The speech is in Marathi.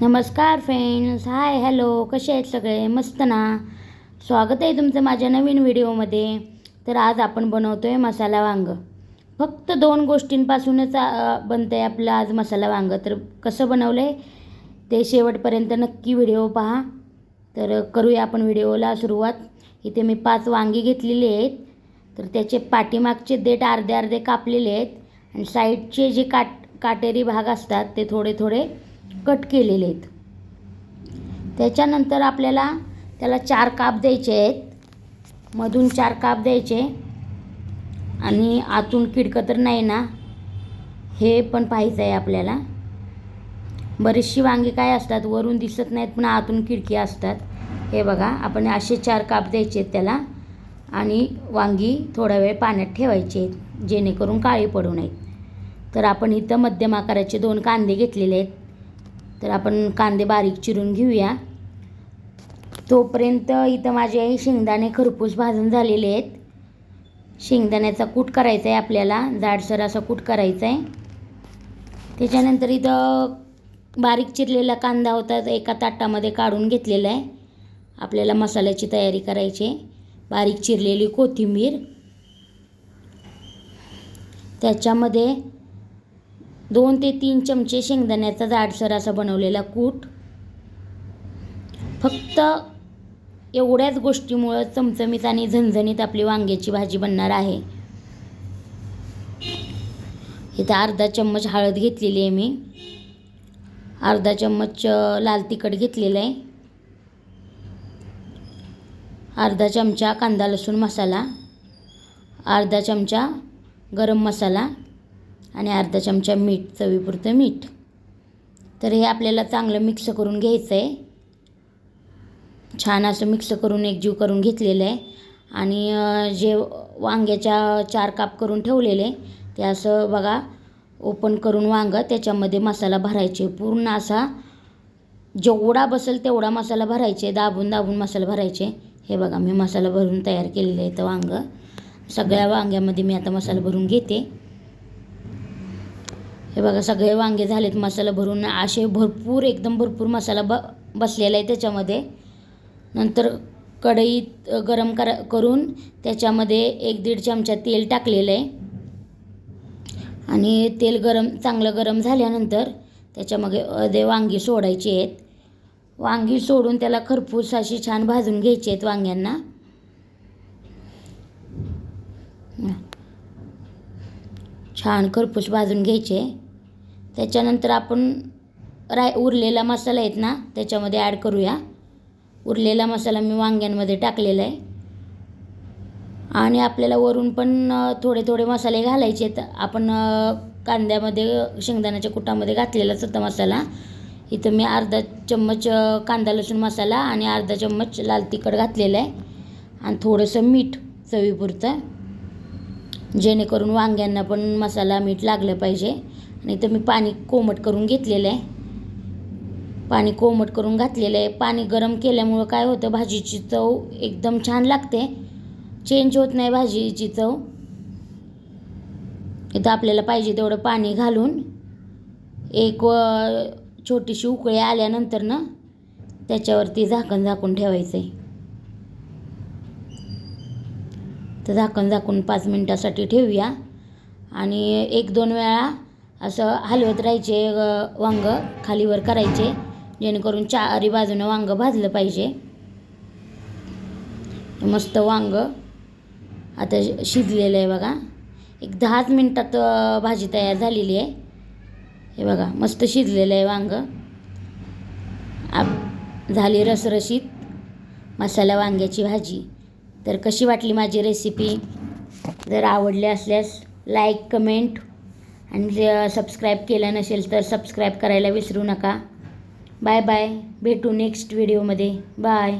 नमस्कार फ्रेंड्स हाय हॅलो कसे आहेत सगळे? मस्त ना? स्वागत आहे तुमचं माझ्या नवीन व्हिडिओमध्ये. तर आज आपण बनवतो आहे मसाला वांग. फक्त दोन गोष्टींपासूनच बनतं आहे आपलं आज मसाला वांग. तर कसं बनवलं आहे ते शेवटपर्यंत नक्की व्हिडिओ पहा. तर करूया आपण व्हिडिओला सुरुवात. इथे मी पाच वांगी घेतलेली आहेत. तर त्याचे पाठीमागचे देठ अर्धे अर्धे कापलेले आहेत. आणि साईडचे जे काट काटेरी भाग असतात ते थोडे थोडे कट केलेले आहेत. त्याच्यानंतर आपल्याला त्याला चार काप द्यायचे आहेत. मधून चार काप द्यायचे. आणि आतून किडकं तर नाही ना? हे पण पाहायचं आहे आपल्याला. बरीचशी वांगी काय असतात? वरून दिसत नाहीत पण आतून खिडकी असतात. हे बघा आपण असे चार काप द्यायचे आहेत त्याला. आणि वांगी थोडा वेळ पाण्यात ठेवायचे आहेत जेणेकरून काळी पडू नयेत तर आपण इथं मध्यम आकाराचे दोन कांदे घेतलेले आहेत. तर आपण कांदे बारीक चिरून घेऊया. तोपर्यंत इथं माझे शेंगदाणे खरपूस भाजून झालेले आहेत. शेंगदाण्याचा कूट करायचा आहे आपल्याला. जाडसर असा कूट करायचा आहे त्याच्यानंतर इथं बारीक चिरलेला कांदा होता एका ताटामध्ये काढून घेतलेला आहे आपल्याला मसाल्याची तयारी करायची बारीक चिरलेली कोथिंबीर. त्याच्यामध्ये दोन ते तीन चमचे शेंगदाण्याचा जाडसर असा बनवलेला कूट. फक्त एवढ्याच गोष्टीमुळं चमचमीत आणि झणझणीत आपली वांग्याची भाजी बनणार आहे. इथं अर्धा चम्मच हळद घेतलेली आहे मी. अर्धा चम्मच लाल तिखट घेतलेलं आहे. अर्धा चमचा कांदा लसूण मसाला. अर्धा चमचा गरम मसाला. आणि अर्धा चमचा मीठ चवीपुरतं मीठ. तर हे आपल्याला चांगलं मिक्स करून घ्यायचं आहे छान असं मिक्स करून एकजीव करून घेतलेलं आहे. आणि जे वांग्याच्या चार काप करून ठेवलेले ते असं बघा ओपन करून वांगं त्याच्यामध्ये मसाला भरायचे. पूर्ण असा जेवढा बसेल तेवढा मसाला भरायचे दाबून दाबून मसाला भरायचे. हे बघा मी मसाला भरून तयार केलेलं आहे तर वांगं. सगळ्या वांग्यामध्ये मी आता मसाला भरून घेते. हे बघा सगळे वांगे झालेत मसाला भरून असे भरपूर एकदम भरपूर मसाला ब बसलेला आहे त्याच्यामध्ये. नंतर कढईत गरम करा करून त्याच्यामध्ये एक दीड चमचा तेल टाकलेलं आहे. आणि तेल गरम चांगलं गरम झाल्यानंतर त्याच्यामध्ये अदे वांगी सोडायची आहेत. वांगी सोडून त्याला खरपूस अशी छान भाजून घ्यायची आहेत वांग्यांना. छान खरपूस भाजून घ्यायचे. त्याच्यानंतर आपण राय उरलेला मसाला आहेत ना त्याच्यामध्ये ॲड करूया. उरलेला मसाला मी वांग्यांमध्ये टाकलेला आहे. आणि आपल्याला वरून पण थोडे थोडे मसाले घालायचे आहेत. आपण कांद्यामध्ये शेंगदाण्याच्या कुटामध्ये घातलेलाच होता मसाला. इथं मी अर्धा चम्मच कांदा लसूण मसाला आणि अर्धा चम्मच लाल तिखट घातलेलं आहे. आणि थोडंसं मीठ चवीपुरतं. जेणेकरून वांग्यांना पण मसाला मीठ लागलं पाहिजे. नाही तर मी पाणी कोमट करून घेतलेलं आहे. पाणी कोमट करून घातलेलं आहे. पाणी गरम केल्यामुळं काय होतं भाजीची चव एकदम छान लागते. चेंज होत नाही भाजीची चव. इथं आपल्याला पाहिजे तेवढं पाणी घालून एक व छोटीशी उकळी आल्यानंतर ना त्याच्यावरती झाकण झाकून ठेवायचं आहे तर झाकण झाकून पाच मिनटासाठी ठेवूया. आणि एक दोन वेळा असं हलवत राहायचे वांग खालीवर करायचे जेणेकरून चारी बाजूनं वांग भाजलं पाहिजे. मस्त वांग आता शिजलेलं आहे बघा. एक दहाच मिनटात भाजी तयार झालेली आहे. हे बघा मस्त शिजलेलं आहे वांग. आप झाली रसरशीत मसाला वांग्याची भाजी. तर कशी वाटली माझी रेसिपी जर आवडली असल्यास लाईक कमेंट आणि जे सबस्क्राईब केलं नसेल तर सबस्क्राईब करायला विसरू नका. बाय बाय भेटू नेक्स्ट व्हिडिओमध्ये बाय